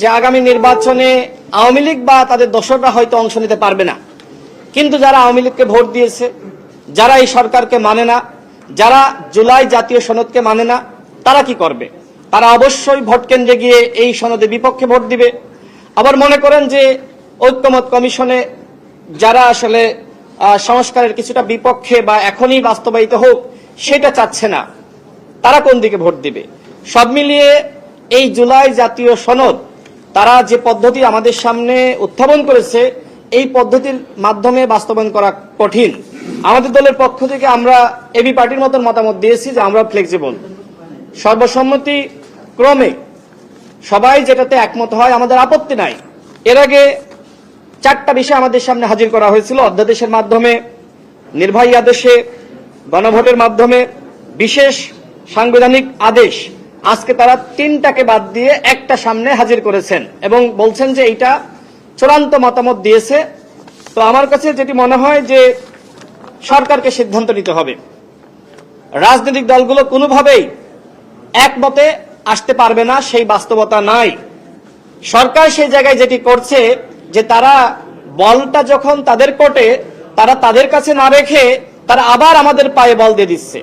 যে আগামী নির্বাচনে আওয়ামী লীগ বা তাদের দর্শকরা হয়তো অংশ নিতে পারবে না। কিন্তু যারা আওয়ামী লীগকে ভোট দিয়েছে, যারা এই সরকারকে মানে না, যারা জুলাই জাতীয় সনদকে মানে না, তারা কি করবে? তারা অবশ্যই ভোট কেন্দ্রে গিয়ে এই সনদে বিপক্ষে ভোট দিবে। আবার মনে করেন যে ঐক্যমত কমিশনে যারা আসলে সংস্কারের কিছুটা বিপক্ষে বা এখনই বাস্তবায়িত হোক, সেটা চাচ্ছে না। তারা কোন দিকে ভোট দিবে? সব মিলিয়ে এই জুলাই জাতীয় সনদ তারা যে পদ্ধতি আমাদের সামনে উত্থাপন করেছে, এই পদ্ধতির মাধ্যমে বাস্তবায়ন করা কঠিন। আমাদের দলের পক্ষ থেকে আমরা এবি পার্টির মতন মতামত দিয়েছি যে আমরা ফ্লেক্সিবল সর্বসম্মতি ক্রমে সবাই যেটাতে একমত হয় আমাদের আপত্তি নাই। এর আগে চারটা বিষয় আমাদের সামনে হাজির করা হয়েছিল। অধ্যাদেশের মাধ্যমে, নির্বাহী আদেশে, গণভোটের মাধ্যমে, বিশেষ সাংবিধানিক আদেশ আজকে তারা তিনটাকে বাদ দিয়ে একটা সামনে হাজির করেছেন এবং বলছেন যে এইটা চূড়ান্ত মতামত দিয়েছে। তো আমার কাছে যেটি মনে হয় যে সরকারকে সিদ্ধান্ত নিতে হবে। রাজনৈতিক দলগুলো কোনোভাবেই একমতে আসতে পারবে না, সেই বাস্তবতা নাই। সরকার সেই জায়গায় যেটি করছে যে তারা বলটা যখন তাদের কোর্টে তারা তাদের কাছে না রেখে তারা আবার আমাদের পায়ে বল দিয়ে দিচ্ছে।